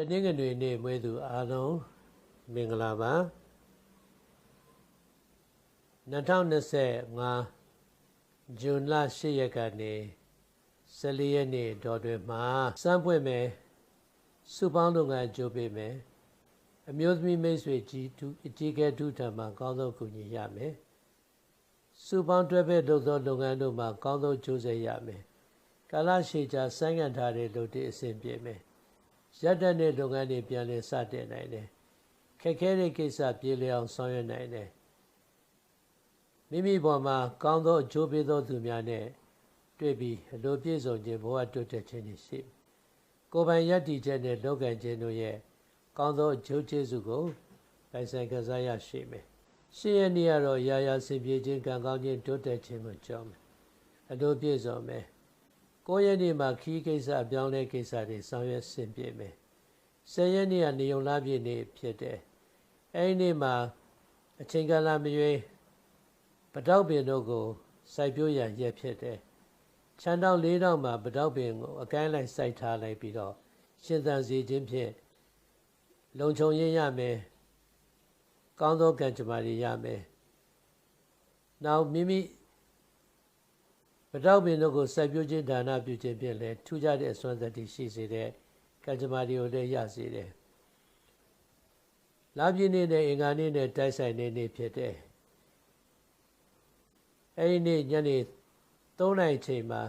တနင်္ဂနွေနေ့မွေးသူအားလုံးမင်္ဂလာပါ2025ဇွန်လ10ရက်ကနေ14ရက်နေ့တော်တွင်မှာစမ်းပွင့်မယ်စုပေါင်းလုပ်ငန်းကြိုးပေးမယ်အမျိုးသမီးမိတ်ဆွေကြီးသူအကြီးကဲဒုထံမှာကောင်းဆုံးကူညီရမယ်စုပေါင်းတွဲဖက်လုပ်သောလုပ်ငန်းတို့မှာကောင်းဆုံးကြိုးစားရမယ်ကာလရှည်ကြာဆိုင်းငံ့ထားတဲ့လုပ်တဲ့အဆင်ပြေမယ် ရက်တဲ့တဲ့လုပ်ငန်းတွေပြန်လည်စတင်နိုင်တယ်ခက်ခဲတဲ့ကိစ္စပြေလည်အောင်ဆောင်ရွက်နိုင်တယ်မိမိပေါ်မှာကောင်းသောအကျိုးပေးသောသူများနဲ့တွေ့ပြီးအလိုပြည့်စုံခြင်းဘဝတိုးတက်ခြင်းတွေရှိကိုယ်ပိုင်ယက်တည်ချက်နဲ့လောကံခြင်းတို့ရဲ့ကောင်းသောအကျိုးကျေးဇူးကိုပိုင်ဆိုင်ကစားရရှိမယ်ရှင်းရနည်းကတော့ရာရာဆင်ပြေခြင်းကံကောင်းခြင်းတိုးတက်ခြင်းကိုကြောင်းမယ်အလိုပြည့်စုံမယ် 9ရက်နေ့မှာခီးကိစ္စအပြောင်းလဲကိစ္စတွေဆောင်ရွက်ဆင်ပြေမယ်10ရက်နေ့ကနေုံလားပြည့်နေ့ဖြစ်တယ်အဲဒီနေ့မှာအချိန်ကာလမရွေးပတောက်ပင်တို့ကိုစိုက်ပျိုးရန်ရက်ဖြစ်တယ်ချမ်းတောင်းလေးတောင်းမှာပတောက်ပင်ကိုအကိုင်းလိုက်စိုက်ထားလိုက်ပြီးတော့ရှင်သန်စီခြင်းဖြင့်လုံခြုံရရမယ်ကောင်းသောကံကြမ္မာတွေရမယ်နောက်မိမိ ပတောက်ပင်တို့ကိုစိုက်ပျိုးခြင်းဒါနပြုခြင်းဖြင့်လည်းထူးခြားတဲ့အစွမ်းသတ္တိရှိစေတဲ့ကံကြမ္မာတွေကိုလည်းရစေတယ်လာပြည့်နေ့နဲ့အင်္ဂါနေ့နဲ့တိုက်ဆိုင်နေနေ့ဖြစ်တယ်အဲဒီနေ့ညနေ3နိုင်ချိန်မှာ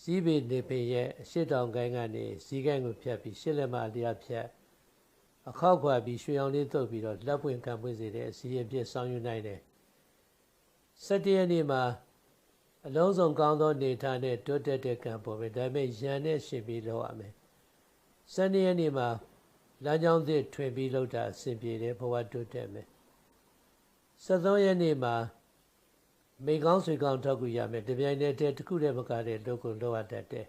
ဇီးပေနေပေရဲ့အရှိတောင်ကိုင်းကနေဇီးကိုင်းကိုဖြတ်ပြီးရှစ်လက်မအလျားဖြတ်အခောက်ခွာပြီးရွှေအောင်လေးတုပ်ပြီးတော့လက်ပွင့်ကံပွင့်စေတဲ့အစီအပြည့်ဆောင်ယူနိုင်တယ်။၁၇ရက်နေ့မှာ အလုံးစုံကောင်းသောနေထားနဲ့တိုးတက်တဲ့ကံပေါ်ပဲဒါပေမဲ့ရန်နဲ့ရှင်ပြီးလောက်ရမယ်။၁၂ရက်နေ့မှာလမ်းကြောင်းသစ်ထွင်ပြီးလောက်တာအဆင်ပြေတယ်ဘဝတိုးတက်မယ်။၁၃ရက်နေ့မှာမိကောင်းဆွေကောင်းထောက်ကူရမယ်တပြိုင်တည်းတည်းတစ်ခုတည်းမကတဲ့လုပ်ကိုလုပ်ရတတ်တယ်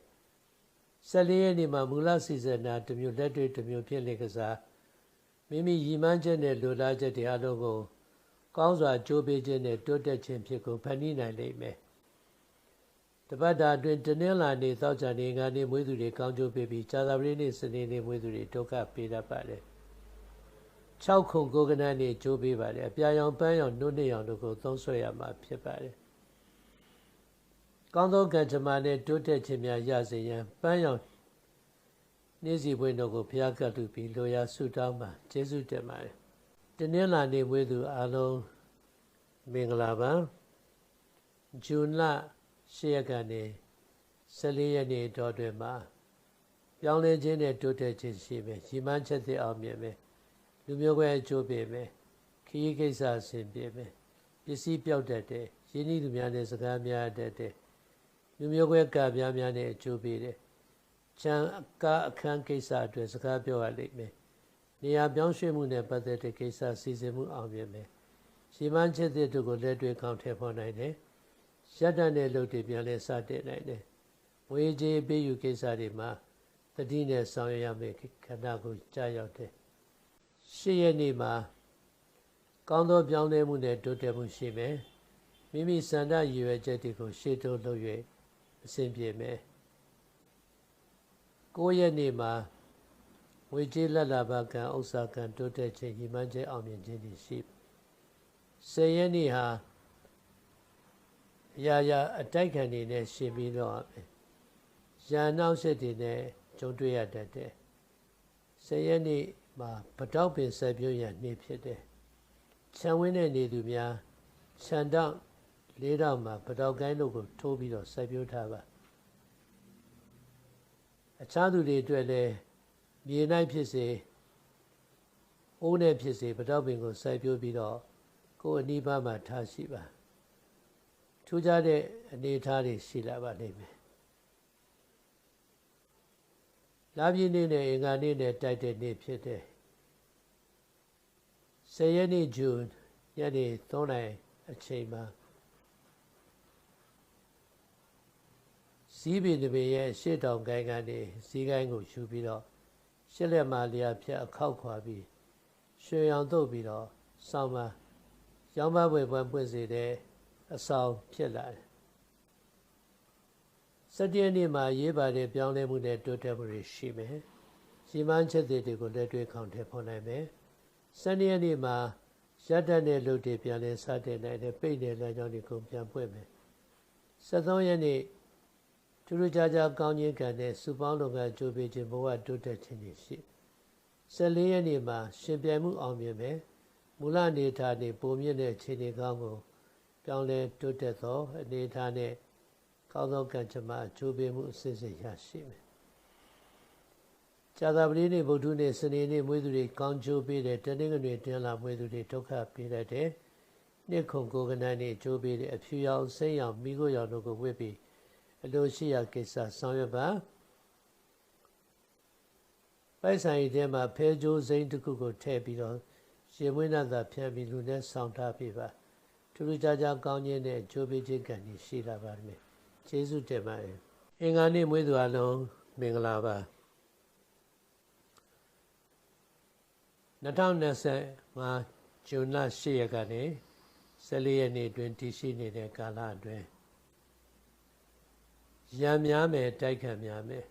၁၄ရက်နေ့မှာမူလစီစဉ်တာတစ်မျိုးလက်တွေ့တစ်မျိုးဖြစ်လေကစားမိမိရည်မှန်းချက်နဲ့လိုလားချက်တွေအလုံးကိုကောင်းစွာကြိုးပေးခြင်းနဲ့တိုးတက်ခြင်းဖြစ်ကိုဖန်တီးနိုင်လိမ့်မယ် တပတ်တာအတွင်းတနင်္လာနေ့သောကြာနေ့ကနေမွေးသူတွေကောင်းကျိုးပေးပြီးဇာတာပတိနေ့စနေနေ့မွေးသူတွေဒုက္ခပေးတတ်ပါတယ်6ခုကိုကနန်းနေကြိုးပေးပါတယ်အပြာရောင်ပန်းရောင်နှုတ်နှစ်ရောင်တို့ကိုသုံးဆွဲရမှာဖြစ်ပါတယ်ကောင်းသောကံကြမ္မာနဲ့တိုးတက်ခြင်းများရစေရန်ပန်းရောင်နေ့စီပွင့်တို့ကိုဘုရားကတ်တူပြီးလိုရာဆုတောင်းပါကျေးဇူးတင်ပါတယ်တနင်္လာနေ့မွေးသူအားလုံးမင်္ဂလာပါဇွန်လ 10ရက်ကနေ14ရက်နေ့တော်တွင်မှာပြောင်းလဲခြင်းနဲ့တိုးတက်ခြင်းရှိမယ်ရီမန်းချက်သိအောင်မြင်မယ်လူမျိုးပဲအကျိုးပေးမယ်ခရီးကိစ္စအဆင်ပြေမယ်ပစ္စည်းပြောက်တတ်တယ်ရင်းနှီးသူများနဲ့စကားများတတ်တယ်လူမျိုးပဲကပြားများနဲ့အကျိုးပေးတယ်ချမ်းကားအခန်းကိစ္စအတွက်စကားပြောရလိမ့်မယ်နေရာပြောင်းရွှေ့မှုနဲ့ပတ်သက်တဲ့ကိစ္စစီစဉ်မှုအောင်မြင်မယ်ရှီမန်းချစ်တဲ့တို့ကိုလက်တွေ့ကောင်းထည့်ဖော်နိုင်တယ် ရက်တန်တဲ့လုပ်တွေပြန်လဲစတင်နိုင်တယ်ဝေးကြီးပေးယူကိစ္စတွေမှာတတိနဲ့ဆောင်ရွက်ရမယ့်ခန္ဓာကိုကြာရောက်တယ်ရှစ်ရက်နေ့မှာကောင်းသောပြောင်းလဲမှုနဲ့တိုးတက်မှုရှိမယ်မိမိစန္ဒရည်ရွယ်ချက်တွေကိုရှေ့တိုးလုပ်၍အဆင်ပြေမယ်9ရက်နေ့မှာဝေကြီးလက်လာဘကံဥစ္စာကံတိုးတက်ခြင်းညီမှန်းခြင်းအောင်မြင်ခြင်းတွေရှိ10ရက်နေ့ဟာ ရာရာအတိုက်ခံနေနဲ့ရှင်ပြီးတော့ရန်နောက်ဆက်တွေနဲ့ကြုံတွေ့ရတတ်တယ်10ရက်နေ့မှာပတောက်ပင်ဆက်ပြုံးရနေ့ဖြစ်တယ်ခြံဝင်းတဲ့နေသူများခြံတောက်လေးတောက်မှာပတောက်ကိုင်းတို့ကိုထိုးပြီးတော့ဆက်ပြုံးထားပါအခြားသူတွေအတွက်လည်းမြေ၌ဖြစ်စေအိုးနဲ့ဖြစ်စေပတောက်ပင်ကိုစိုက်ပျိုးပြီးတော့ကိုယ်အနိဗ္ဗာန်မှာထားရှိပါ ထူးခြားတဲ့အနေအထားတွေရှိလာပါလိမ့်မယ်လာပြည့်နေ့နဲ့အင်္ဂါနေ့နဲ့တိုက်တဲ့နေ့ဖြစ်တယ်ဆယ်ရက်နေ့ဇွန်ညနေ3နာရီအချိန်မှာစီးပင်တပင်ရဲ့ရှေ့တောင်ကိုင်းကနေစီးကိုင်းကိုယူပြီးတော့ရှစ်လက်မာလျာဖြတ်အခောက်ခွာပြီးရွှေရောင်တုပ်ပြီးတော့ဆောင်းမှာရောင်းမပွဲပွဲပွင့်စေတဲ့ အဆောင်ဖြစ်လာတယ်စတရနေ့မှာရေးပါတဲ့ပြောင်းလဲမှုနဲ့တိုးတက်မှုတွေရှိမယ်ရရီမန်းချက်တွေကိုလက်တွေ့ခေါင်ထည့်ဖော်နိုင်မယ်။စနေရက်နေ့မှာရတ္တနဲ့လူတွေပြန်လည်စတင်နိုင်တဲ့ပိတ်တဲ့လမ်းကြောင်းတွေကိုပြန်ပွင့်မယ်။73ရက်နေ့ထူးထူးခြားခြားကောင်းခြင်းကံနဲ့စူပေါင်းလုပ်ငန်းကြိုးပေးခြင်းဘဝတိုးတက်ခြင်းတွေရှိ14ရက်နေ့မှာရှင်ပြိုင်မှုအောင်မြင်မယ်။မူလအနေထားနေပုံမြင့်တဲ့ခြေနေကောင်းကို ပြောင်းလဲတိုးတက်သောအနေထားနဲ့ကောင်းသောကံကြမ္မာကြိုးပေးမှုအစစ်စစ်ရရှိမယ်။ဇာတာပတိနေ့ဗုဒ္ဓနေ့စနေနေ့မွေးသူတွေကောင်းချိုးပေးတဲ့တနင်္ဂနွေတင်းလာမွေးသူတွေဒုက္ခပေးတတ်တယ်။နှစ်ခုကိုကနန်းနေ့ကြိုးပေးတဲ့အဖြူရောင်စိမ့်ရောင်မိခိုးရောင်တို့ကိုဝတ်ပြီးအလိုရှိရာကိစ္စဆောင်ရွက်ပါပိုက်ဆိုင်ထဲမှာဖဲကြိုးစိမ့်တစ်ခုကိုထည့်ပြီးတော့ရေမွေးနာသာဖြန့်ပြီးလူနဲ့ဆောင်းထားပြပါ ထူးထူးခြားခြားကောင်းခြင်းနဲ့ကြိုးပေးခြင်းကံကြီးရှိလာပါမယ်ကျေးဇူးတင်ပါတယ်အင်္ဂါနေ့မွေးသူအလုံးမင်္ဂလာပါ2025ဇွန်လ10ရက်ကနေ14ရက်နေ့တွင်တည်ရှိနေတဲ့ကာလအတွင်းရံများမယ်တိုက်ခံများမယ်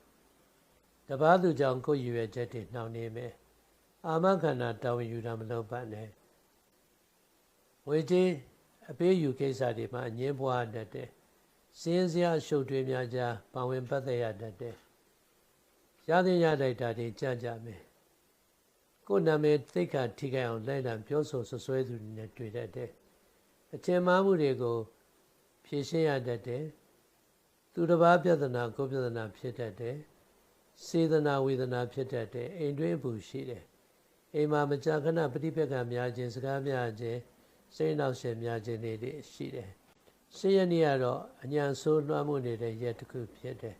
တပားသူကြောင့်ကိုယ်ရွယ်ချက်တွေနှောင့်နေမယ်အာမခန္ဓာတာဝန်ယူတာမလုပ်ပါနဲ့ဝေကြီး အပေးယူကိစ္စတွေမှာအငင်းပွားတတ်တယ်စင်းစရာရှုပ်ထွေးများကြားပါဝင်ပတ်သက်ရတတ်တယ်ရသည်ရတိုက်တာတွေကြကြမယ်ကိုယ်နာမည်သိက္ခာထိခိုက်အောင်လိုက်လံပြောဆိုဆွဆွဲသူတွေနဲ့တွေ့တတ်တယ်အကျဉ်းမားမှုတွေကိုဖြေရှင်းရတတ်တယ်သူတစ်ပါးပြဿနာကိုပြဿနာဖြစ်တတ်တယ်စေတနာဝေဒနာဖြစ်တတ်တယ်အိမ်တွင်းဘူးရှိတယ်အိမ်မှာမကြာခဏပဋိပက္ခများခြင်းစကားများခြင်း စိတ်နောက်ရှင်များခြင်းတွေရှိတယ်ရှင်းရနေ့ကတော့အညာဆိုးလွှမ်းမိုးနေတဲ့ရက်တစ်ခုဖြစ်တယ်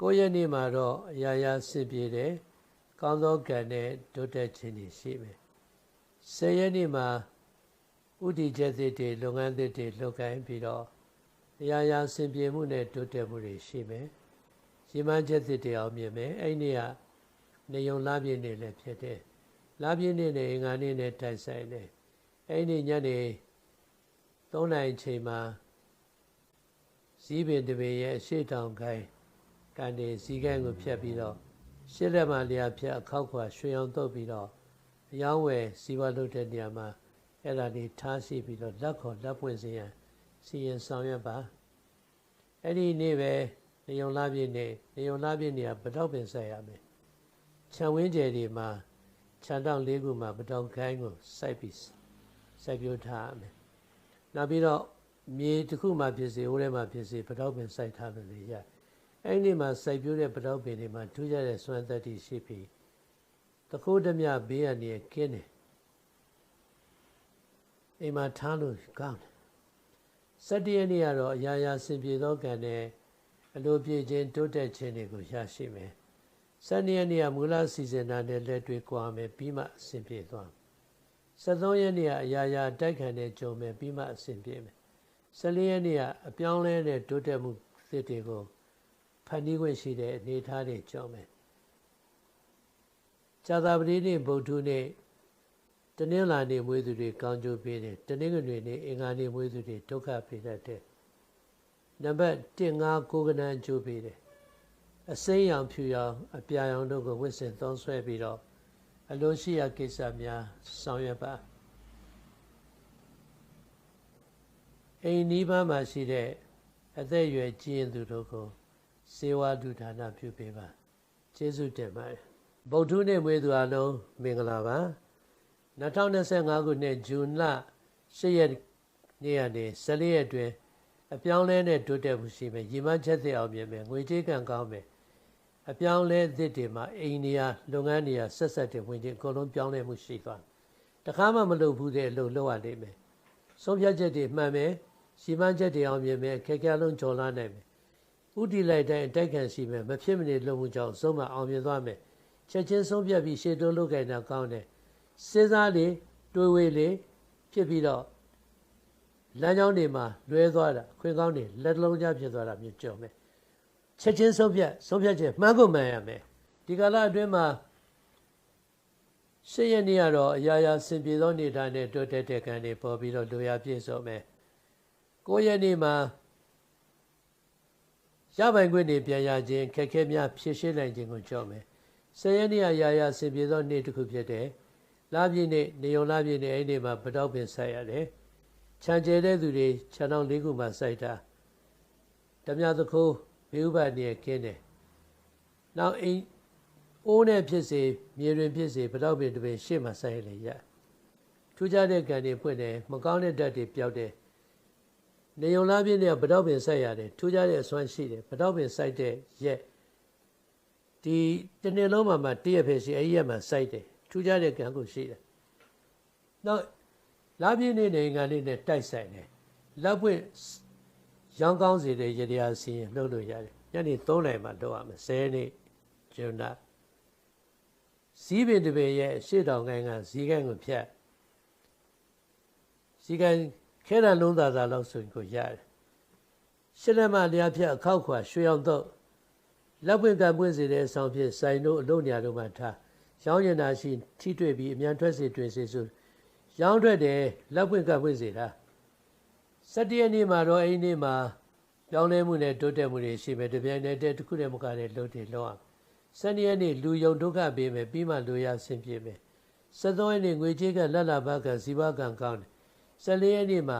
ကိုရက်နေ့မှာတော့အရာရာစင်ပြေတယ်ကောင်းသောကံနဲ့ဒုတက်ခြင်းတွေရှိမယ်ဆယ်ရက်နေ့မှာဥတီချက်သစ်တွေလုပ်ငန်းသစ်တွေလုပ်ကိုင်းပြီးတော့အရာရာစင်ပြေမှုနဲ့ဒုတက်မှုတွေရှိမယ်ရည်မှန်းချက်သစ်တွေအောင်မြင်မယ်အဲ့ဒီကနေုံလာပြည့်နေလည်းဖြစ်တယ်လာပြည့်နေနဲ့အင်္ဂါနေ့နဲ့တိုက်ဆိုင်တယ် အဲ့ဒီညနေ3နိုင်ချိန်မှာဇီးပင်တပင်ရဲ့အရှိတောင်ကိုင်းကနေဇီးကိုင်းကိုဖြတ်ပြီးတော့ရှစ်လက်မှလျာဖြတ်အခောက်ခွာရွှေအောင်တုပ်ပြီးတော့အယောင်းဝယ်စီဝါလုပ်တဲ့နေရာမှာအဲ့ဒါလေးထားရှိပြီးတော့လက်ခေါ်လက်ပွင့်စေရန်စီရင်ဆောင်ရွက်ပါအဲ့ဒီနေ့ပဲနေုံလာပြည့်နေနေုံလာပြည့်နေကပတောက်ပင်ဆက်ရမယ်ခြံဝင်းကျယ်တွေမှာခြံတောင်လေးခုမှာပတောက်ခိုင်းကိုစိုက်ပြီး စိုက်ပြိုးထားရမယ်နောက်ပြီးတော့မြေတစ်ခုမှဖြစ်စေဟိုထဲမှာဖြစ်စေပတောက်ပင်စိုက်ထားလို့လေရအဲ့ဒီမှာစိုက်ပြိုးတဲ့ပတောက်ပင်တွေမှာထူးခြားတဲ့စွမ်းသက်တည်ရှိပြီးတခိုးဓမြဘေးရနေကင်းတယ်အိမ်မှာထားလို့ကောင်းတယ်စတ္တရနေ့ကတော့အရာရာစင်ပြေသောကံနဲ့အလိုပြည့်ခြင်းတိုးတက်ခြင်းတွေကိုရရှိမယ်စတ္တရနေ့ကမူလစီစဉ်တာနဲ့လက်တွေ့ကွာမယ်ပြီးမှအဆင်ပြေသွား 73ရက်နေ့ကအရာရာတိုက်ခံတဲ့ကြုံမယ်ပြီးမှအဆင်ပြေမယ်14ရက်နေ့ကအပြောင်းလဲတဲ့တိုးတက်မှုသစ်တွေကိုဖန်တီးခွင့်ရှိတဲ့အနေအထားတွေကြုံမယ်ဇာတာပတိနေ့ဗုဒ္ဓနေ့တနင်္လာနေ့မွေးသူတွေကောင်းကျိုးပေးတယ်တနင်္ဂနွေနေ့အင်္ဂါနေ့မွေးသူတွေဒုက္ခပေးတတ်တယ်နံပါတ်1 5ကိုကနန်းကျိုးပေးတယ်အစိမ်းရောင်ဖြူရောင်အပြာရောင်တို့ကိုဝစ်စင်သုံးဆွဲပြီးတော့ အလိုရှိရာကိစ္စများဆောင်ရွက်ပါအိမ်နီးပါးမှာရှိတဲ့အသက်အရွယ်ကြီးရင်သူတို့ကိုစေဝါဒုဌာနပြုပေးပါကျေးဇူးတင်ပါတယ်ဗုဒ္ဓနေ့မွေးသူအလုံးမင်္ဂလာပါ2025ခုနှစ်ဇွန်လ10ရက်နေ့ကနေ14ရက်အတွင်းအပြောင်းလဲနဲ့တိုးတက်မှုရှိမယ်ရည်မှန်းချက်သိအောင်မြင်မယ်ငွေကြေးကံကောင်းမယ် အပြောင်းလဲသစ်တွေမှာအိန္ဒိယလုပ်ငန်းတွေကဆက်ဆက်တင်ဝင်ခြင်းအကုန်လုံးပြောင်းလဲမှုရှိသွားတခါမှမလုပ်ဘူးတဲ့အလုပ်လုပ်ရလိမ့်မယ်ဆုံးဖြတ်ချက်တွေမှန်မယ်ရည်မှန်းချက်တွေအောင်မြင်မယ်ခက်ခဲလုံးကျော်လာနိုင်မယ်ဥတီလိုက်တိုင်းအတိုက်ခံရှိမယ်မဖြစ်မနေလုပ်မှုကြောင့်ဆုံးမအောင်မြင်သွားမယ်ချက်ချင်းဆုံးဖြတ်ပြီးရှေ့တိုးလုပ်ကြတာကောင်းတယ်စဉ်းစားလေတွေးဝေးလေဖြစ်ပြီးတော့လမ်းကြောင်းတွေမှာလွဲသွားတာခွင့်ကောင်းတွေလက်လုံးကြားဖြစ်သွားတာမျိုးကြုံမယ် ချက်ချင်းဆုံးဖြတ်ဆုံးဖြတ်ချက်မှန်ကုန်မှန်ရမယ်ဒီကာလအတွင်းမှာရှေ့ရနေ့ကတော့အရာရာစင်ပြေသောနေထိုင်တဲ့တိုးတက်တဲ့ကံတွေပေါ်ပြီးတော့လူရပြည့်စုံမယ်ကိုရက်နေ့မှာရပိုင်ခွင့်တွေပြန်ရခြင်းခက်ခဲများဖြည့်ရှင်းနိုင်ခြင်းကိုကြောက်မယ်ဆယ်ရက်နေ့အရာရာဆင်ပြေသောနေ့တစ်ခုဖြစ်တယ်လာပြည့်နေ့နေုံလာပြည့်နေ့အဲ့ဒီမှာပတောက်ပင်ဆိုင်ရတယ်ခြံကျဲတဲ့သူတွေခြံတော်လေးခုမှစိုက်တာဓမြသခိုး ဘေဥပနေကင်းတယ်နောက်အိမ်အိုးနဲ့ဖြစ်စေမြေတွင်ဖြစ်စေပတောက်ပင်တစ်ပင်ရှေ့မှာစိုက်ရလေရထူးခြားတဲ့ကံတွေဖွင့်တယ်မကောင်းတဲ့ဓာတ်တွေပျောက်တယ်နေုံလာပြည့်နေ့ကပတောက်ပင်စိုက်ရတယ်ထူးခြားတဲ့အစွမ်းရှိတယ်ပတောက်ပင်စိုက်တဲ့ရက်ဒီတစ်နေ့လုံးမှာမှတည့်ရဖြစ်ရှိအဲ့ဒီရက်မှာစိုက်တယ်ထူးခြားတဲ့ကံကိုရှိတယ်နောက်လာပြည့်နေ့နေငံလေးနဲ့တိုက်ဆိုင်တယ်လက်ပွင့် ရောင်းကောင်းစေတဲ့ရတရားစီရင်လှုပ်လို့ရတယ်ညနေ3နာရီမှတော့ရမယ်10နေ့ဂျွန်နာဇီးပင်တပင်ရဲ့ရှေ့တောင်ကိုင်းကဇီးကိုင်းကိုဖြတ်ဇီးကိုင်းခဲရလုံးသာသာလောက်ဆိုရင်ကိုရတယ်ရှစ်လက်မလျားဖြတ်အခောက်ခွာရွှေအောင်တော့လက်ပွင့်ကပွင့်စေတဲ့ဆောင်ဖြစ်ဆိုင်တို့အလုံးညာတို့မှထားရောင်းရင်သာရှိထိတွေ့ပြီးအမြန်ထွက်စေတွင်စေဆိုရောင်းထွက်တယ်လက်ပွင့်ကပွင့်စေတာ စတရနေ့မှာတော့အဲ့ဒီနေ့မှာပြောင်းလဲမှုနဲ့တိုးတက်မှုတွေရှိမယ်တပြိုင်တည်းတခုတည်းမကတဲ့လို့တွေလောက်အောင်စနေရက်နေ့လူယုံဒုက္ခပေးမယ်ပြီးမှလူရဆင်ပြေမယ်စသောရက်နေ့ငွေကြေးကလက်လာဘကဇီဝကံကောင်းတယ်ဆယ်လေးရက်နေ့မှာ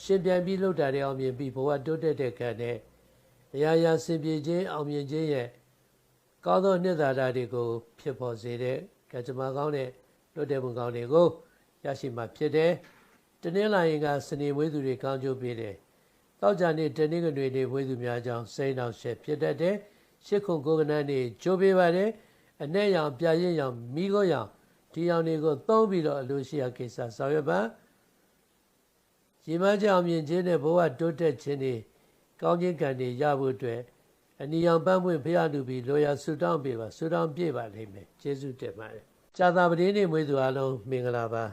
ရှင်ပြန်ပြီးလှုပ်တာတွေအောင်မြင်ပြီးဘဝတိုးတက်တဲ့ကံနဲ့တရားရဆင်ပြေခြင်းအောင်မြင်ခြင်းရဲ့ကောင်းသောနှစ်သာရတွေကိုဖြစ်ပေါ်စေတဲ့ကံကြမ္မာကောင်းတဲ့လွတ်တဲ့မှုကောင်းတွေကိုရရှိမှဖြစ်တယ်။ တနင်္လာရင်ကစနေမွေးသူတွေကောင်းကျိုးပေးတယ်။တောက်ကြနေ့တနင်္ဂနွေနေ့မွေးသူများကြောင့်စိန်အောင်ရှက်ဖြစ်တတ်တယ်။ရှစ်ခုကိုကနန်းနေ့ကျိုးပေးပါတယ်။အ내ရောင်ပြရင်ရောင်မိခိုးရောင်ဒီရောင်တွေကိုသုံးပြီးတော့အလိုရှိရာကိစ္စဆောင်ရွက်ပါ။ရေမကြောင်မြင်ခြင်းနဲ့ဘဝတိုးတက်ခြင်းတွေကောင်းခြင်းကံတွေရဖို့အတွက်အနီရောင်ပန်းပွင့်ဖရလူပြီးလောရဆူတောင်းပေးပါဆူတောင်းပြည့်ပါလိမ့်မယ်ကျေးဇူးတင်ပါတယ်ကြာသာပတိနေ့မွေးသူအားလုံးမင်္ဂလာပါ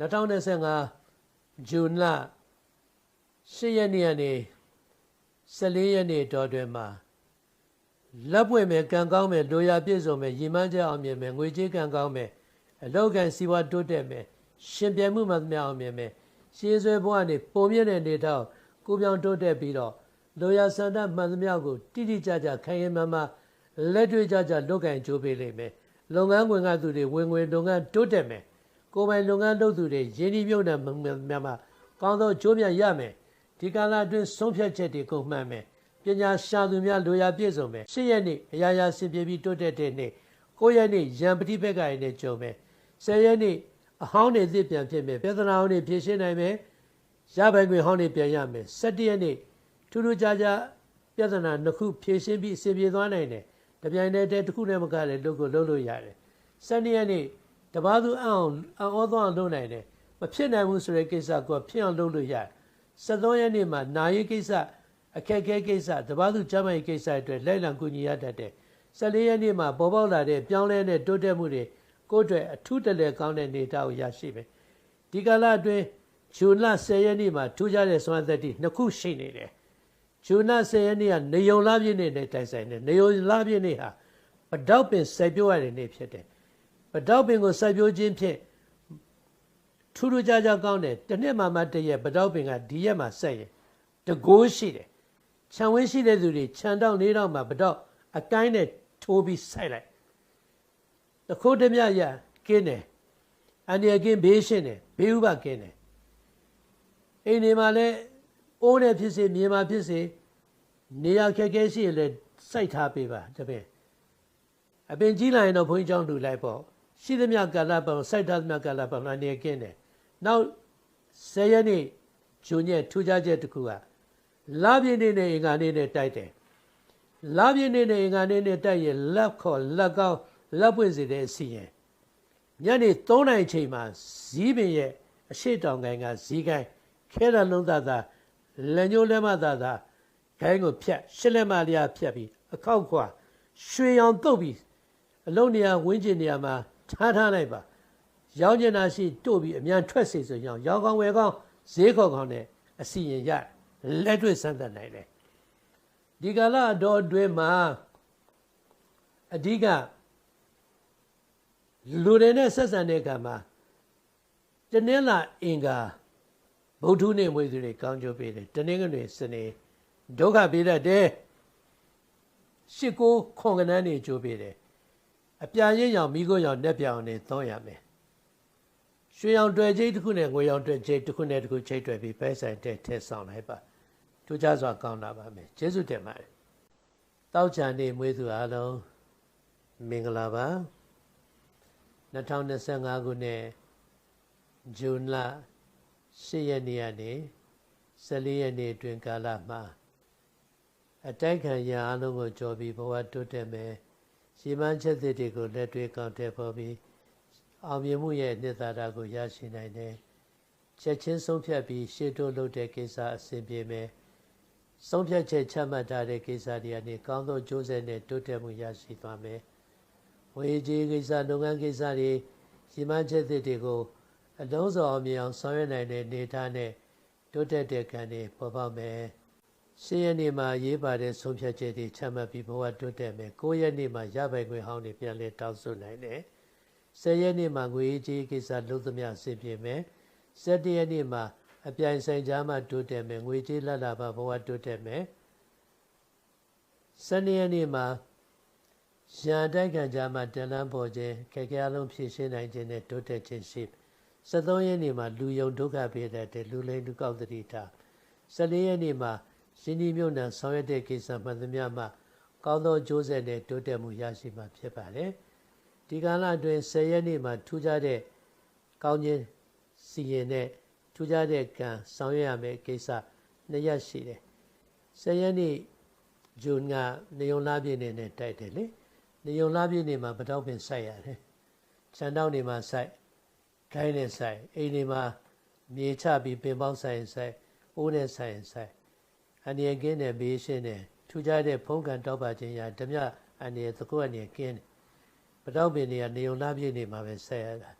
2025 ဇွန်လ10ရက်နေ့ကနေ14ရက်နေ့တော်တွင်မှာလက်ပွင့်မယ်ကံကောင်းမယ်လိုရာပြည့်စုံမယ်ရည်မှန်းချက်အောင်မြင်မယ်ငွေကြေးကံကောင်းမယ်အလောက်ကန်စီဝါတိုးတက်မယ်ရှင်ပြိုင်မှုမှသမျှအောင်မြင်မယ်ရှေးဆွဲဘဝနေပုံမြင့်တဲ့နေတော့ကိုပြောင်းတိုးတက်ပြီးတော့လိုရာဆန္ဒမှန်သမျှကိုတိတိကျကျခိုင်ရင်မှမှလက်တွေ့ကြကြလုပ်ကင်ကြိုးပေးလိမ့်မယ်လုပ်ငန်းဝင်ကသူတွေဝင်ငွေလုပ်ငန်းတိုးတက်မယ် ကိုယ်ပိုင်လုပ်ငန်းလုပ်သူတွေရင်းနှီးမြှုပ်နှံမှမှကောင်းသောကြိုးမြတ်ရမယ်ဒီကာလအတွင်းဆုံးဖြတ်ချက်တွေကိုမှန်မယ်ပညာရှာသူများလိုရာပြည့်စုံမယ်ရှစ်ရက်နေ့အရာရာဆင်ပြေပြီးတိုးတက်တဲ့နေ့ကိုရက်နေ့ရံပတိဘက်ကရနဲ့ကြုံမယ်ဆယ်ရက်နေ့အဟောင်းတွေသစ်ပြန်ဖြစ်မယ်ပြဿနာဟောင်းတွေဖြေရှင်းနိုင်မယ်ရပိုင်ခွင့်ဟောင်းတွေပြန်ရမယ်၁၇ရက်နေ့ထူးထူးခြားခြားပြဿနာနှစ်ခုဖြေရှင်းပြီးအစီပြေသွားနိုင်တယ်။တပြိုင်တည်းတည်းတစ်ခုနဲ့မကလည်းလုပ်ကိုလုပ်လို့ရတယ်။စနေရက်နေ့ တပားသူအအောင်အောသွားအောင်လုပ်နိုင်တယ်။မဖြစ်နိုင်ဘူးဆိုတဲ့ကိစ္စကဖြစ်အောင်လုပ်လို့ရတယ်။73ရက်နေ့မှာနာရီကိစ္စအခက်အခဲကိစ္စတပားသူကျမ်းမာရေးကိစ္စအတွက်လိုက်လံကူညီရတတ်တယ်။14ရက်နေ့မှာပေါ်ပေါက်လာတဲ့ပြောင်းလဲတဲ့တိုးတက်မှုတွေကိုယ့်အတွက်အထူးတလဲကောင်းတဲ့နေတာကိုရရှိမယ်။ဒီကာလအတွင်းဂျွန်လ10ရက်နေ့မှာထူးခြားတဲ့စွမ်းသက်တိနှစ်ခုရှိနေတယ်ဂျူနာ10ရက်နေ့ကနေယုံလာပြည့်နေ့နဲ့တိုင်ဆိုင်တယ်နေယုံလာပြည့်နေ့ဟာပတောက်ပင်စိုက်ပျိုးရတဲ့နေ့ဖြစ်တယ် ပတောက်ပင်ကိုစိုက်ပျိုးခြင်းဖြင့်ထူးထူးခြားခြားကောင်းတယ်တစ်နှစ်မှမှတည့်ရက်ပတောက်ပင်ကဒီရက်မှာဆက်ရင်တကိုးရှိတယ်ခြံဝင်းရှိတဲ့သူတွေခြံတောက်လေးတောက်မှာပတောက်အကိုင်းနဲ့ထိုးပြီးစိုက်လိုက်တခိုးတမြရကင်းတယ်အန္တရာယ်ကင်းဘေးရှင်းတယ်ဘေးဥပကင်းတယ်အိမ်နေမှာလည်းအိုးနဲ့ဖြစ်စေမြေမှာဖြစ်စေနေရာခက်ခဲရှိရင်လည်းစိုက်ထားပေးပါတပည့်အပင်ကြီးလာရင်တော့ဘုန်းကြီးကျောင်းလူလိုက်ပေါ့ ရှိသမျှကာလပတ်စိုက်ထားသမျှကာလပတ်လာနေကင်းတယ်နောက်ဆယ်ရက်နေ့ဂျုံရဲ့ထူးခြားချက်တစ်ခုကလာပြင်းနေနဲ့အင်္ဂါနေ့နဲ့တိုက်တယ်လာပြင်းနေနဲ့အင်္ဂါနေ့နဲ့တိုက်ရင်လက်ခေါ်လက်ကောင်းလက်ပွင့်စေတဲ့အစီရင်ညနေ3နာရီချိန်မှာဇီးပင်ရဲ့အရှိတောင်ကိုင်းကဇီးကိုင်းခဲရလုံးသားသားလက်ညှိုးလက်မသာသာခိုင်းကိုဖြတ်ရှစ်လက်မလျာဖြတ်ပြီးအခောက်ခွာရွှေရောင်တုတ်ပြီးအလုံးနေရာဝင်းကျင်နေရာမှာ ထားထားလိုက်ပါရောင်းကျင်တာရှိတို့ပြီးအမြန်ထွက်စေဆိုရင်ရောင်းကောင်းဝယ်ကောင်းဈေးခေါ်ကောင်းနဲ့အစီရင်ရလက်တွေ့စမ်းသပ်နိုင်တယ်ဒီကာလတော်အတွင်းမှာအဓိကလူတွေနဲ့ဆက်ဆံတဲ့အခါမှာတနင်္လာအင်္ဂါဗုဒ္ဓနေ့မွေးသူတွေကောင်းကျိုးပေးတယ်တနင်္ဂနွေစနေဒုက္ခပေးတတ်တယ်ရှစ်ကိုခွန်ကနန်းနေကျိုးပေးတယ် အပြာရင်းရောင်မိခိုးရောင်နဲ့ပြောင်နေသုံးရမယ်ရွှေရောင်တွေ့ချိတ်တစ်ခုနဲ့ငွေရောင်တွေ့ချိတ်တစ်ခုနဲ့တစ်ခုချိတ်တွေ့ပြီးပဲဆိုင်တဲ့ထည့်ဆောင်လိုက်ပါထူးခြားစွာကောင်းလာပါမယ်ကျေးဇူးတင်ပါတယ်တောက်ချန်နေမွေးသူအားလုံးမင်္ဂလာပါ2025ခုနှစ်ဇွန်လ10ရက်နေ့ကနေ14ရက်နေ့အတွင်းကာလမှာအတိုက်ခံရအလုံးကိုကြော်ပြီးဘဝတိုးတက်မယ် ရှိမှန်းချက်တွေကိုလက်တွေ့ကောင်းတဲ့ပေါ်ပြီးအောင်မြင်မှုရဲ့နှစ်သာရကိုရရှိနိုင်တယ်ချက်ချင်းဆုံးဖြတ်ပြီးရှေ့တိုးလုပ်တဲ့ကိစ္စအဆင်ပြေမယ်ဆုံးဖြတ်ချက်ချမှတ်ထားတဲ့ကိစ္စတွေကနေကောင်းသောကြိုးစားနဲ့တိုးတက်မှုရရှိသွားမယ်ဝေကြီးကိစ္စလုပ်ငန်းကိစ္စတွေရှိမှန်းချက်တွေကိုအလုံးစုံအောင်မြင်အောင်ဆောင်ရွက်နိုင်တဲ့နေသားနဲ့တိုးတက်တဲ့ကံတွေပေါ်ပေါက်မယ် ရှင်းရနေ့မှာရေးပါတဲ့ဆုံးဖြတ်ချက်တွေချမှတ်ပြီးဘဝတိုးတက်မယ်၉ရက်နေ့မှာရပိုင်ခွင့်ဟောင်းတွေပြန်လည်တောင်းဆိုနိုင်တယ်၁၀ရက်နေ့မှာငွေကြီးကိစ္စလုံးသမျှဆင်ပြေမယ်၁၇ရက်နေ့မှာအပြိုင်ဆိုင်ကြားမှာတိုးတက်မယ်ငွေကြီးလက်လာပါဘဝတိုးတက်မယ်၁၂ရက်နေ့မှာရန်တိုက်ခံကြားမှာတလန်းပေါ်ခြင်းခက်ခဲအလုံးဖြည့်ရှင်းနိုင်ခြင်းနဲ့တိုးတက်ခြင်းရှိ73ရက်နေ့မှာလူယုံဒုက္ခပေးတဲ့လူလိမ်လူကောက်တတိတာ14ရက်နေ့မှာ ရှင်ဒီမြို့နယ်ဆောင်ရွက်တဲ့ကိစ္စမှန်သမျှမှာကောင်းသောကြိုးဆက်နဲ့တိုးတက်မှုရရှိမှာဖြစ်ပါတယ်ဒီကာလအတွင်း10ရက်နေ့မှာထူးခြားတဲ့ကောင်းခြင်းစီရင်တဲ့ထူးခြားတဲ့ကံဆောင်ရွက်ရမယ့်ကိစ္စနှစ်ရက်ရှိတယ်10ရက်နေ့ဂျွန်ကနေုံလာပြည့်နေနဲ့တိုက်တယ်လေနေုံလာပြည့်နေမှာပတောက်ပင်စိုက်ရတယ်ခြံတောက်နေမှာစိုက်ခိုင်းနဲ့ဆိုင်အိမ်တွေမှာမြေချပြီးပင်ပေါင်းဆိုင်ဆိုင်အိုးနဲ့ဆိုင်ဆိုင် အန္တရာယ်ကင်းတဲ့ဘေးရှင်းတဲ့ထူကြတဲ့ဖုံးကန်တောက်ပါခြင်းရာဓမြအန္တရာယ်သကုအန္တရာယ်ကင်းတယ်ပတောက်ပင်တွေကနေုံလာပြည့်နေမှာပဲဆက်ရတာ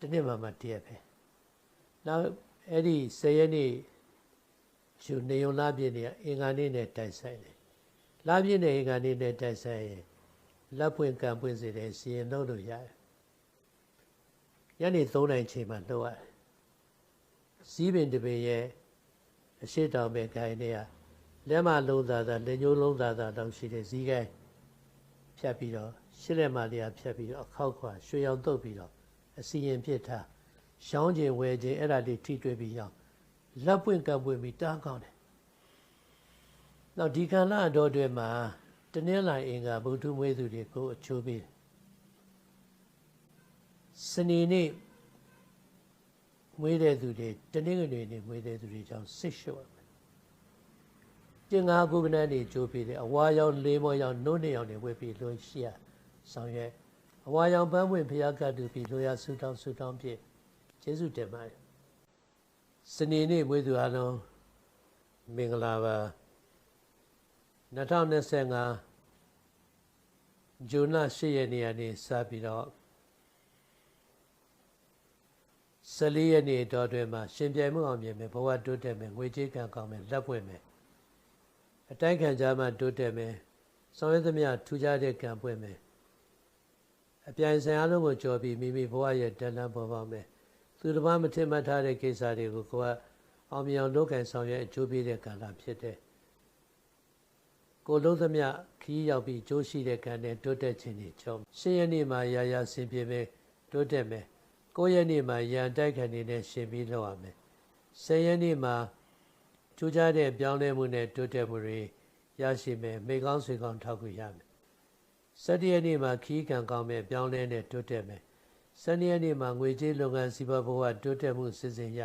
တနစ်မှမှတည့်ရပဲနောက်အဲ့ဒီဆယ်ရက်နေ့ယူနေုံလာပြည့်နေအင်္ဂါနေ့နဲ့တိုက်ဆိုင်တယ်လာပြည့်နေအင်္ဂါနေ့နဲ့တိုက်ဆိုင်ရင်လက်ပွင့်ကံပွင့်စေတဲ့စီရင်လို့လို့ရတယ်ညနေ3နိုင်ချိန်မှာလှုပ်ရတယ်။စီးပင်တပင်ရဲ့ အရှိတောင်ပဲခိုင်းနေရလက်မလုံးသားသားလက်ညှိုးလုံးသားသားတောင်ရှိတဲ့ဇီးကိုင်းဖြတ်ပြီးတော့ရှစ်လက်မလေးဖြတ်ပြီးတော့အခောက်ခွာရွှေရောင်တုပ်ပြီးတော့အစီရင်ဖြစ်ထားရှောင်းကျင်ဝဲခြင်းအဲ့ဒါလေးထိတွေ့ပြီးရောလက်ပွင့်ကပ်ပွင့်ပြီးတားကောင်းတယ်။နောက်ဒီကံလအတော်တွေမှာတနင်္လာအင်္ဂါဗုဒ္ဓမွေးသူတွေကိုအချိုးပေးတယ်စနေနေ့ မွေးတဲ့သူတွေတနင်္ဂနွေနေ့မွေးတဲ့သူတွေကြောင့်စိတ်ရှုပ်ရမယ်။တင်ငါကုကနန်းတွေကြိုးပြီးတယ်အဝါရောင်လေးမောရောင်နှုတ်နေရောင်တွေဝေပြီးလို့ရှိရဆောင်ရွက်အဝါရောင်ပန်းပွင့်ဖျားကတ်တူပြီးလိုရဆူတောင်းဆူတောင်းပြည့်ကျေးဇူးတင်ပါတယ်။စနေနေ့မွေးသူအလုံးမင်္ဂလာပါ2025ဇွန်လ10ရက်နေ့ကနေစပြီးတော့ 14ရက်နေ့တော်တွင်မှာရှင်ပြိုင်မှုအောင်မြင်မယ်ဘဝတိုးတက်မယ်ငွေကြေးကံကောင်းမယ်လက်ပွင့်မယ်အတိုင်းခံကြမှာတိုးတက်မယ်ဆောင်ရွက်သမျှထူးခြားတဲ့ကံပွင့်မယ်အပြိုင်ဆိုင်အားလုံးကိုကြော်ပြီးမိမိဘဝရဲ့တဏ္ဍပေါ်ပေါက်မယ်သူတစ်ပါးမထင်မှတ်ထားတဲ့ကိစ္စတွေကိုကိုယ်ကအောင်မြင်အောင်လုပ်ကင်ဆောင်ရွက်အကျိုးပေးတဲ့ကံလာဖြစ်တယ်ကိုလုံးသမျှခီးရောက်ပြီးကြိုးရှိတဲ့ကံနဲ့တိုးတက်ခြင်းတွေကြောင့်ရှင်းရနေ့မှာရာရာဆင်ပြေမယ်တိုးတက်မယ် 9ရက်နေ့မှာရန်တိုက်ခံနေနဲ့ရှင်ပြီးလောက်ရမယ်10ရက်နေ့မှာကြိုးကြားတဲ့ပြောင်းလဲမှုနဲ့တိုးတက်မှုတွေရရှိမယ်မိကောင်းဆွေကောင်းထောက်ကူရမယ်17ရက်နေ့မှာခီးကံကောင်းမယ်ပြောင်းလဲနဲ့တိုးတက်မယ်12ရက်နေ့မှာငွေကြေးလုပ်ငန်းစီးပွားဘဝတိုးတက်မှုစစ်စင်ရ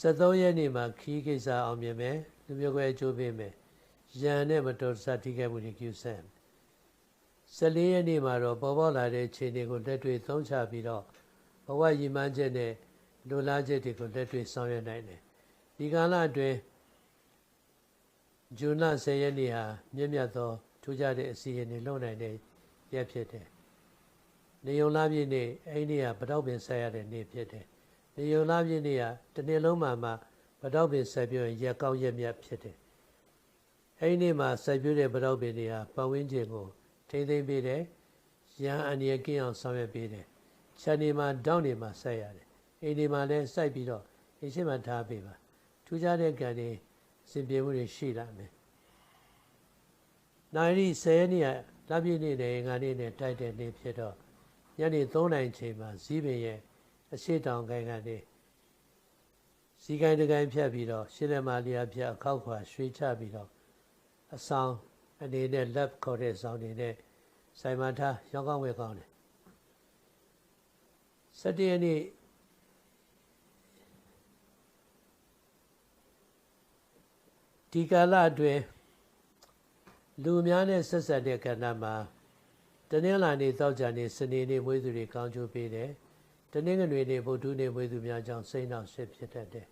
73ရက်နေ့မှာခီးကိစ္စအောင်မြင်မယ်လူမျိုးကွဲအကျိုးပေးမယ်ရန်နဲ့မတော်တဆထိခိုက်မှုတွေကျူဆန် 14ရက်နေ့မှာတော့ပေါ်ပေါက်လာတဲ့ခြေတွေကိုလက်တွေ့သုံးချပြီးတော့ဘဝရည်မှန်းချက်နဲ့လိုလားချက်တွေကိုလက်တွေ့ဆောင်ရွက်နိုင်တယ်ဒီကာလအတွင်းဂျွန်လ10ရက်နေ့ဟာမြင့်မြတ်သောထူးခြားတဲ့အစီအစဉ်လုပ်နိုင်တဲ့ရက်ဖြစ်တယ်နေုံလာပြည့်နေ့အဲ့ဒီကပတောက်ပင်ဆက်ရတဲ့နေ့ဖြစ်တယ်နေုံလာပြည့်နေ့ကတနေ့လုံးမှာမှပတောက်ပင်ဆက်ပြရင်ရက်ကောင်းရက်မြတ်ဖြစ်တယ်အဲ့ဒီနေ့မှာဆက်ပြတဲ့ပတောက်ပင်တွေဟာပတ်ဝန်းကျင်ကို ထိမ့်သိမ့်ပေးတယ်ရန်အန္တရာယ်ကင်းအောင်ဆောင်ရွက်ပေးတယ်ခြံနေမှာတောင်းနေမှာစိုက်ရတယ်အိမ်ဒီမှာလည်းစိုက်ပြီးတော့အိမ်ရှိမှထားပေးပါထူးခြားတဲ့ကံတွေစင်ပြေမှုတွေရှိလာမယ်နိုင်ရီ10ရက်နေ့ကလလပြည့်နေ့နဲ့ငါနေ့နဲ့တိုက်တဲ့နေ့ဖြစ်တော့ညနေ3နိုင်ချိန်မှာဇီးပင်ရဲ့အရှိတောင်ကိုင်းကနေဇီးကိုင်းတကိုင်းဖြတ်ပြီးတော့ရှင်းလက်မာလျာဖြတ်အခောက်ခွာရွှေချပြီးတော့အဆောင် အနေနဲ့လက်ခေါ်တဲ့ဆောင်နေနဲ့ဆိုင်မထားရောင်းကောင်းဝယ်ကောင်းတယ်စတည့်ရက်နေ့ဒီကာလအတွင်းလူများနဲ့ဆက်ဆက်တဲ့ကဏ္ဍမှာတနင်္လာနေ့သောကြာနေ့စနေနေ့မွေးသူတွေကောင်းချိုးပေးတယ်တနင်္ဂနွေနေ့ဗုဒ္ဓနေ့မွေးသူများကြောင့်စိတ်နှောက်ရှက်ဖြစ်တတ်တယ်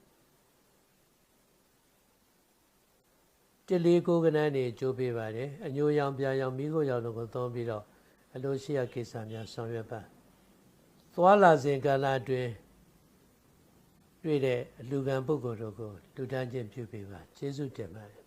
တလေးကိုကနန်းနေကြိုးပေးပါတယ်အညိုရောင်ပြာရောင်မိခိုးရောင်တို့ကိုသုံးပြီးတော့အလိုရှိရကိစ္စများဆောင်ရွက်ပါသွားလာစဉ်ကာလအတွင်းတွေ့တဲ့အလူကံပုဂ္ဂိုလ်တို့ကိုလူတန်းချင်းပြုပေးပါကျေးဇူးတင်ပါတယ်